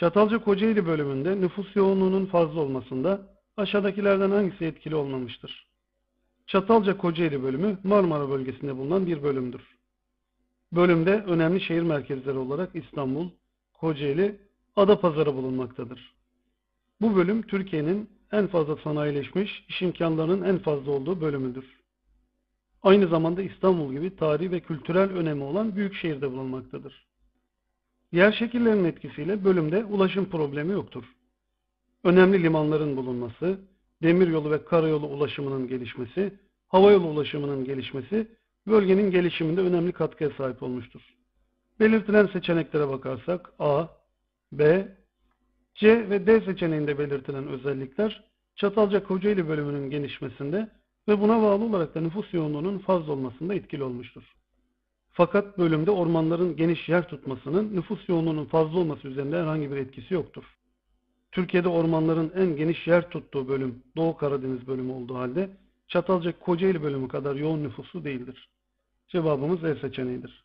Çatalca Kocaeli bölümünde nüfus yoğunluğunun fazla olmasında aşağıdakilerden hangisi etkili olmamıştır? Çatalca Kocaeli bölümü Marmara bölgesinde bulunan bir bölümdür. Bölümde önemli şehir merkezleri olarak İstanbul, Kocaeli, Adapazarı bulunmaktadır. Bu bölüm Türkiye'nin en fazla sanayileşmiş, iş imkanlarının en fazla olduğu bölümüdür. Aynı zamanda İstanbul gibi tarihi ve kültürel önemi olan büyük şehirde bulunmaktadır. Yer şekillerinin etkisiyle bölümde ulaşım problemi yoktur. Önemli limanların bulunması, demiryolu ve karayolu ulaşımının gelişmesi, havayolu ulaşımının gelişmesi bölgenin gelişiminde önemli katkıya sahip olmuştur. Belirtilen seçeneklere bakarsak A, B, C ve D seçeneğinde belirtilen özellikler Çatalca Kocaeli bölümünün gelişmesinde ve buna bağlı olarak da nüfus yoğunluğunun fazla olmasında etkili olmuştur. Fakat bölümde ormanların geniş yer tutmasının nüfus yoğunluğunun fazla olması üzerinde herhangi bir etkisi yoktur. Türkiye'de ormanların en geniş yer tuttuğu bölüm Doğu Karadeniz bölümü olduğu halde Çatalca Kocaeli bölümü kadar yoğun nüfuslu değildir. Cevabımız E seçeneğidir.